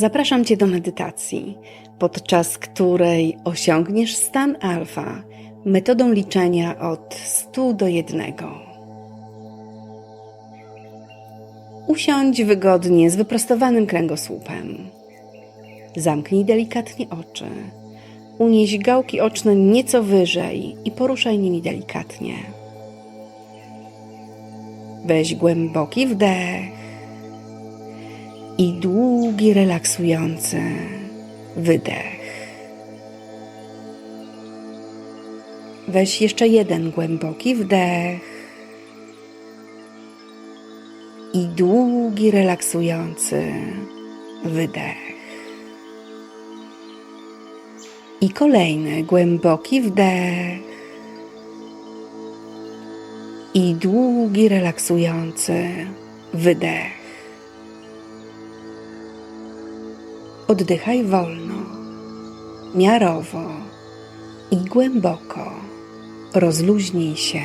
Zapraszam Cię do medytacji, podczas której osiągniesz stan alfa metodą liczenia od 100 do 1. Usiądź wygodnie z wyprostowanym kręgosłupem. Zamknij delikatnie oczy. Unieś gałki oczne nieco wyżej i poruszaj nimi delikatnie. Weź głęboki wdech i długi, relaksujący wydech. Weź jeszcze jeden głęboki wdech i długi, relaksujący wydech. I kolejny głęboki wdech i długi, relaksujący wydech. Oddychaj wolno, miarowo i głęboko. Rozluźnij się.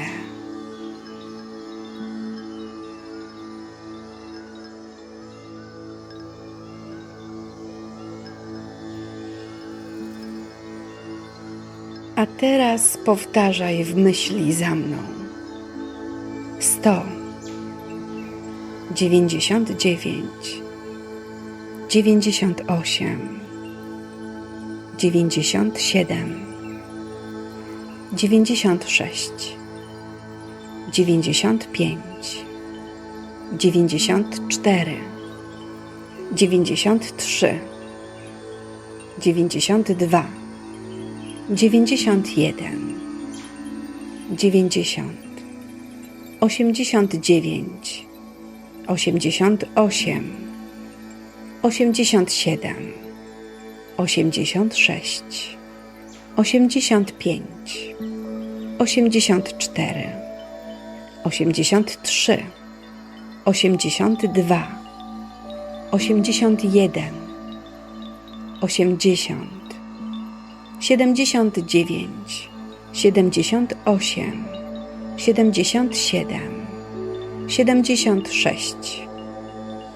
A teraz powtarzaj w myśli za mną. Sto, dziewięćdziesiąt dziewięć, dziewięćdziesiąt osiem, dziewięćdziesiąt siedem, dziewięćdziesiąt sześć, dziewięćdziesiąt pięć, dziewięćdziesiąt cztery, dziewięćdziesiąt trzy, dziewięćdziesiąt dwa. dziewięćdziesiąt jeden, dziewięćdziesiąt, osiemdziesiąt dziewięć, osiemdziesiąt osiem, osiemdziesiąt siedem, osiemdziesiąt sześć, osiemdziesiąt pięć, osiemdziesiąt cztery, osiemdziesiąt trzy, osiemdziesiąt dwa,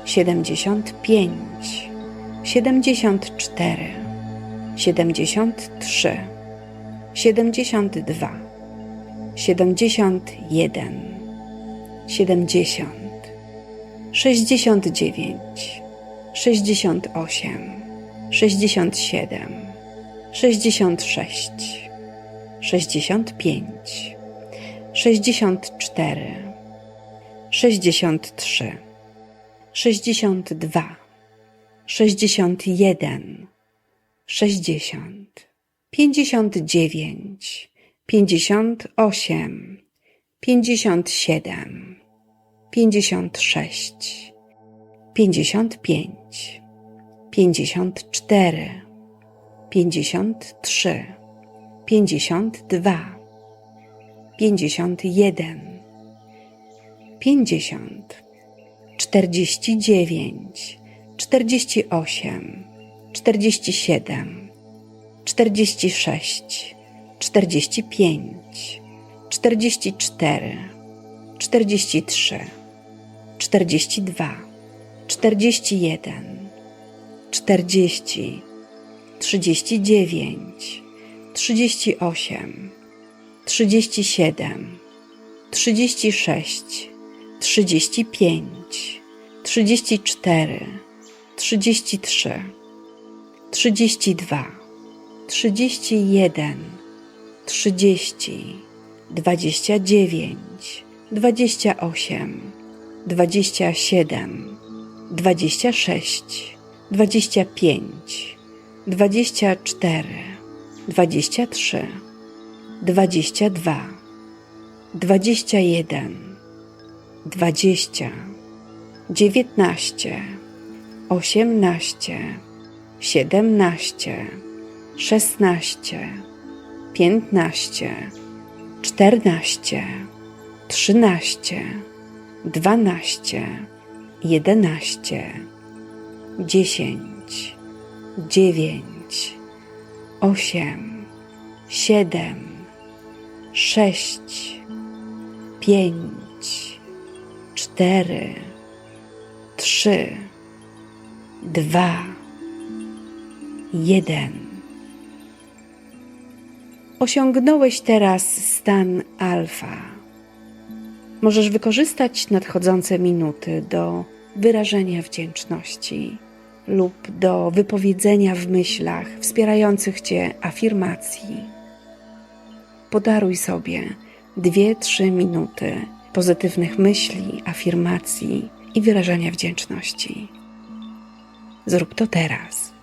osiemdziesiąt jeden, osiemdziesiąt siedemdziesiąt dziewięć, siedemdziesiąt osiem, siedemdziesiąt siedem, siedemdziesiąt sześć, siedemdziesiąt pięć, siedemdziesiąt cztery, siedemdziesiąt trzy, siedemdziesiąt dwa, siedemdziesiąt jeden, siedemdziesiąt, sześćdziesiąt dziewięć, sześćdziesiąt osiem, sześćdziesiąt siedem sześćdziesiąt sześć, sześćdziesiąt pięć, sześćdziesiąt cztery, sześćdziesiąt trzy, sześćdziesiąt dwa, sześćdziesiąt jeden, 35, 34, 33, 32, 31, 30, 29, 28, 27, 26, 25, 24, 23, 22, 21, dwadzieścia, dziewiętnaście, osiemnaście, siedemnaście, szesnaście, piętnaście, czternaście, trzynaście, dwanaście, jedenaście, dziesięć dziewięć, osiem, siedem, sześć, pięć, cztery, trzy, dwa, jeden. Osiągnąłeś teraz stan alfa. Możesz wykorzystać nadchodzące minuty do wyrażenia wdzięczności lub do wypowiedzenia w myślach wspierających Cię afirmacji. Podaruj sobie dwie, trzy minuty pozytywnych myśli, afirmacji i wyrażania wdzięczności. Zrób to teraz.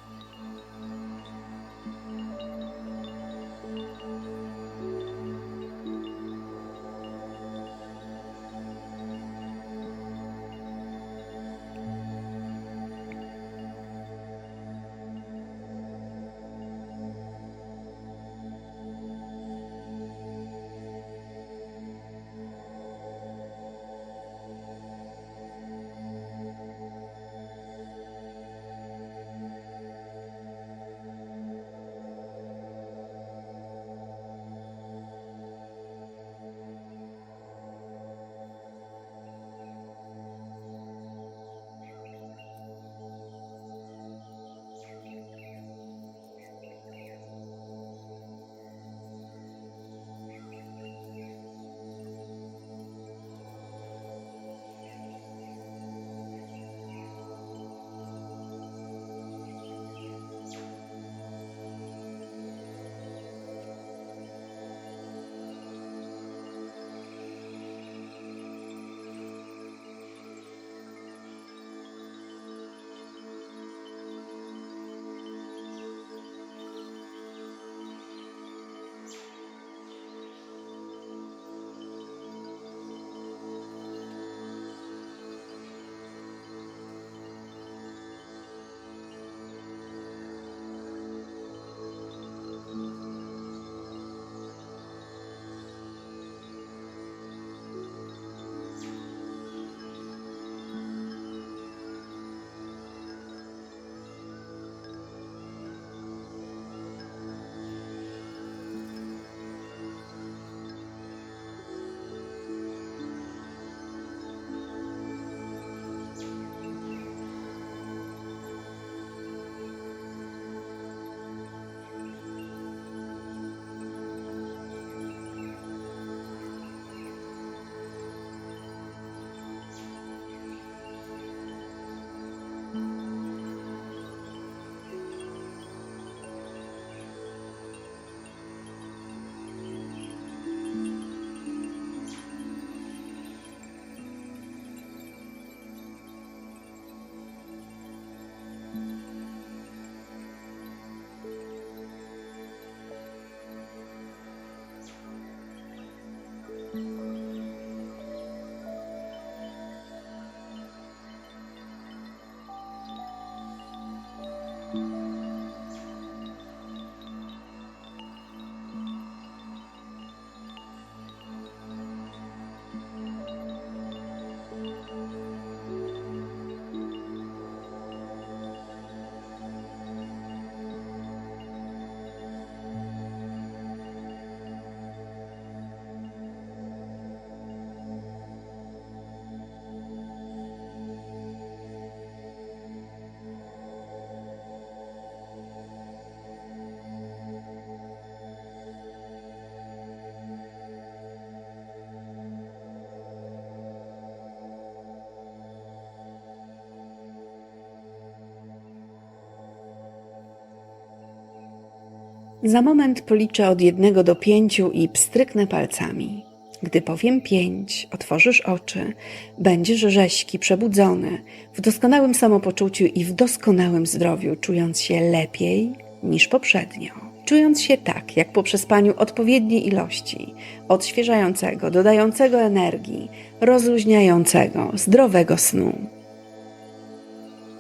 Za moment policzę od jednego do pięciu i pstryknę palcami. Gdy powiem pięć, otworzysz oczy, będziesz rześki, przebudzony, w doskonałym samopoczuciu i w doskonałym zdrowiu, czując się lepiej niż poprzednio. Czując się tak, jak po przespaniu odpowiedniej ilości, odświeżającego, dodającego energii, rozluźniającego, zdrowego snu.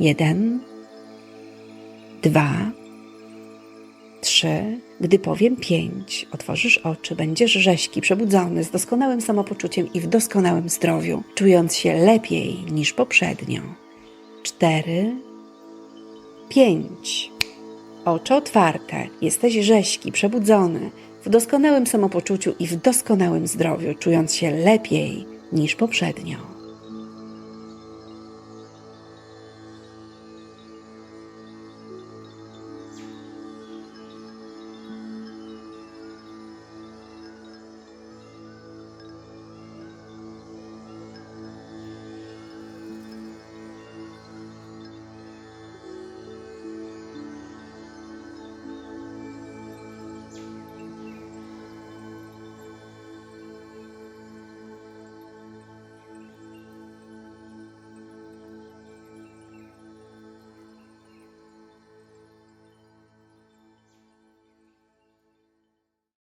Jeden, dwa, trzy. Gdy powiem pięć, otworzysz oczy, będziesz rześki, przebudzony, z doskonałym samopoczuciem i w doskonałym zdrowiu, czując się lepiej niż poprzednio. Cztery, pięć. Oczy otwarte, jesteś rześki, przebudzony, w doskonałym samopoczuciu i w doskonałym zdrowiu, czując się lepiej niż poprzednio.